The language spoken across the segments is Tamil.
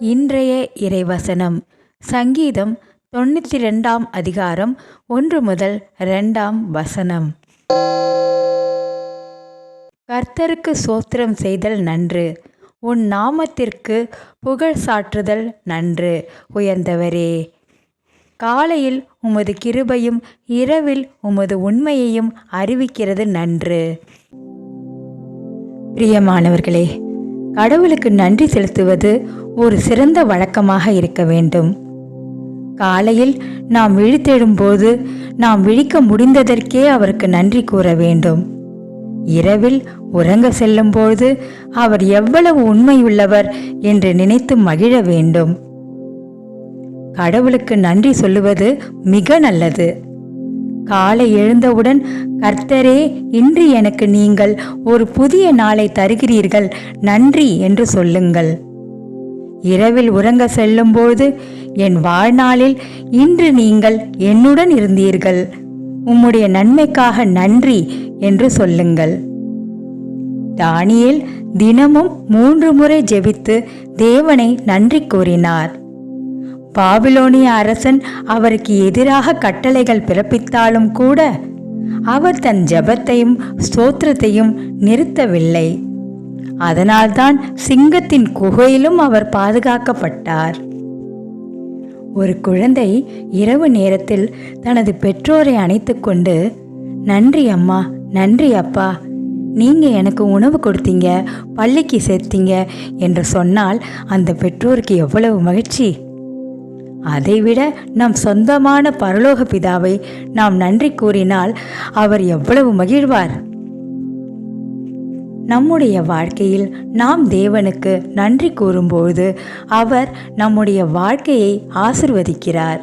இன்றைய இறைவசனம். சங்கீதம் தொண்ணூற்றி ரெண்டாம் அதிகாரம் ஒன்று முதல் ரெண்டாம் வசனம். கர்த்தருக்கு சோத்திரம் செய்தல் நன்று. உன் நாமத்திற்கு புகழ் சாற்றுதல் நன்று. உயர்ந்தவரே காலையில் உமது கிருபையும் இரவில் உமது உண்மையையும் அறிவிக்கிறது நன்று. பிரியமானவர்களே கடவுளுக்கு நன்றி செலுத்துவது ஒரு சிறந்த வழக்கமாக இருக்க வேண்டும். காலையில் நாம் விழித்தெழும்போது நாம் விழிக்க முடிந்ததற்கே அவருக்கு நன்றி கூற வேண்டும். இரவில் உறங்க செல்லும்போது அவர் எவ்வளவு உண்மையுள்ளவர் என்று நினைத்து மகிழ வேண்டும். கடவுளுக்கு நன்றி சொல்லுவது மிக நல்லது. காலை எழுந்தவுடன் கர்த்தரே இன்று எனக்கு நீங்கள் ஒரு புதிய நாளை தருகிறீர்கள். நன்றி என்று சொல்லுங்கள். இரவில் உறங்க செல்லும்போது என் வாழ்நாளில் இன்று நீங்கள் என்னுடன் இருந்தீர்கள். உம்முடைய நன்மைக்காக நன்றி என்று சொல்லுங்கள். தானியேல் தினமும் மூன்று முறை ஜெபித்து தேவனை நன்றி கூறினார். பாபிலோனிய அரசன் அவருக்கு எதிராக கட்டளைகள் பிறப்பித்தாலும் கூட அவர் தன் ஜெபத்தையும் ஸ்தோத்திரத்தையும் நிறுத்தவில்லை. அதனால்தான் சிங்கத்தின் குகையிலும் அவர் பாதுகாக்கப்பட்டார். ஒரு குழந்தை இரவு நேரத்தில் தனது பெற்றோரை அணைத்துக்கொண்டு நன்றி அம்மா நன்றி அப்பா நீங்க எனக்கு உணவு கொடுத்தீங்க பள்ளிக்கு சேர்த்தீங்க என்று சொன்னால் அந்த பெற்றோருக்கு எவ்வளவு மகிழ்ச்சி. அதைவிட நம் சொந்தமான பரலோக பிதாவை நாம் நன்றி கூறினால் அவர் எவ்வளவு மகிழ்வார். நம்முடைய வாழ்க்கையில் நாம் தேவனுக்கு நன்றி கூறும்போது அவர் நம்முடைய வாழ்க்கையை ஆசிர்வதிக்கிறார்.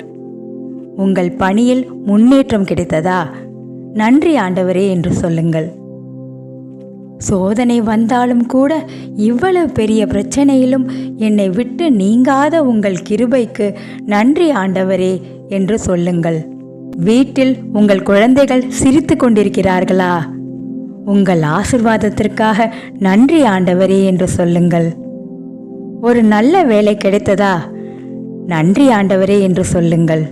உங்கள் பணியில் முன்னேற்றம் கிடைத்ததா? நன்றி ஆண்டவரே என்று சொல்லுங்கள். சோதனை வந்தாலும் கூட இவ்வளவு பெரிய பிரச்சனையிலும் என்னை விட்டு நீங்காத உங்கள் கிருபைக்கு நன்றி ஆண்டவரே என்று சொல்லுங்கள். வீட்டில் உங்கள் குழந்தைகள் சிரித்து கொண்டிருக்கிறார்களா? உங்கள் ஆசிர்வாதத்திற்காக நன்றி ஆண்டவரே என்று சொல்லுங்கள். ஒரு நல்ல வேலை கிடைத்ததா? நன்றி ஆண்டவரே என்று சொல்லுங்கள்.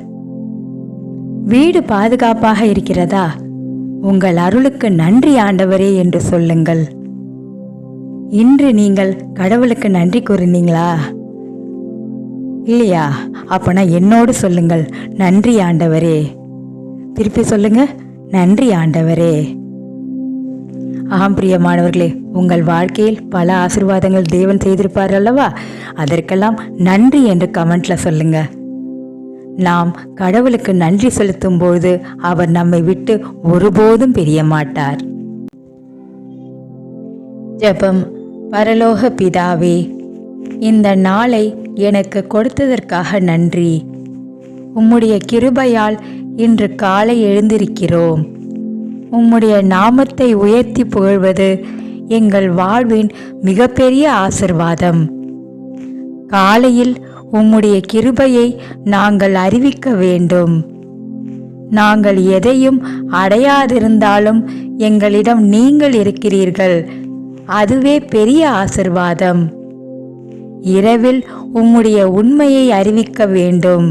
வீடு பாதுகாப்பாக இருக்கிறதா? உங்கள் அருளுக்கு நன்றி ஆண்டவரே என்று சொல்லுங்கள். இன்று நீங்கள் கடவுளுக்கு நன்றி கூறினீங்களா? இல்லையா? அப்பனா என்னோடு சொல்லுங்கள். நன்றி ஆண்டவரே. திருப்பி சொல்லுங்க. நன்றி ஆண்டவரே. ஆம் பிரியமானவர்களே உங்கள் வாழ்க்கையில் பல ஆசிர்வாதங்கள் தேவன் செய்திருப்பார் அல்லவா? அதற்கெல்லாம் நன்றி என்று கமெண்ட்ல சொல்லுங்கள் நாம் கடவுளுக்கு நன்றி செலுத்தும் போது அவர் நம்மை விட்டு ஒருபோதும் பிரிய மாட்டார். ஜெபம். பரலோக பிதாவே இந்த நாளை எனக்கு கொடுத்ததற்காக நன்றி. உம்முடைய கிருபையால் இன்று காலை எழுந்திருக்கிறோம். உம்முடைய நாமத்தை உயர்த்தி புகழ்வது எங்கள் வாழ்வின் மிகப்பெரிய ஆசிர்வாதம். காலையில் உம்முடைய கிருபையை நாங்கள் அறிவிக்க வேண்டும். நாங்கள் எதையும் அடையாதிருந்தாலும் எங்களிடம் நீங்கள் இருக்கிறீர்கள். அதுவே பெரிய ஆசிர்வாதம். இரவில் உம்முடைய உண்மையை அறிவிக்க வேண்டும்.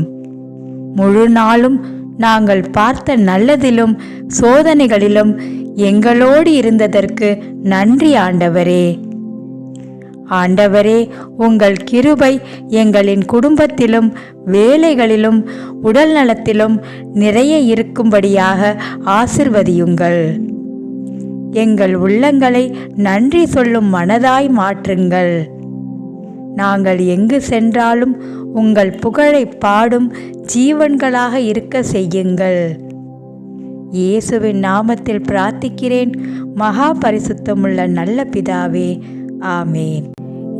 முழு நாளும் நாங்கள் பார்த்த நல்லதிலும் சோதனைகளிலும் எங்களோடு இருந்ததற்கு நன்றி ஆண்டவரே. ஆண்டவரே உங்கள் கிருபை எங்களின் குடும்பத்திலும் வேலைகளிலும் உடல் நலத்திலும் நிறைய இருக்கும்படியாக ஆசிர்வதியுங்கள். எங்கள் உள்ளங்களை நன்றி சொல்லும் மனதாய் மாற்றுங்கள். நாங்கள் எங்கு சென்றாலும் உங்கள் புகழை பாடும் ஜீவன்களாக இருக்க செய்யுங்கள். இயேசுவின் நாமத்தில் பிரார்த்திக்கிறேன். மகா பரிசுத்தமுள்ள நல்ல பிதாவே ஆமேன்.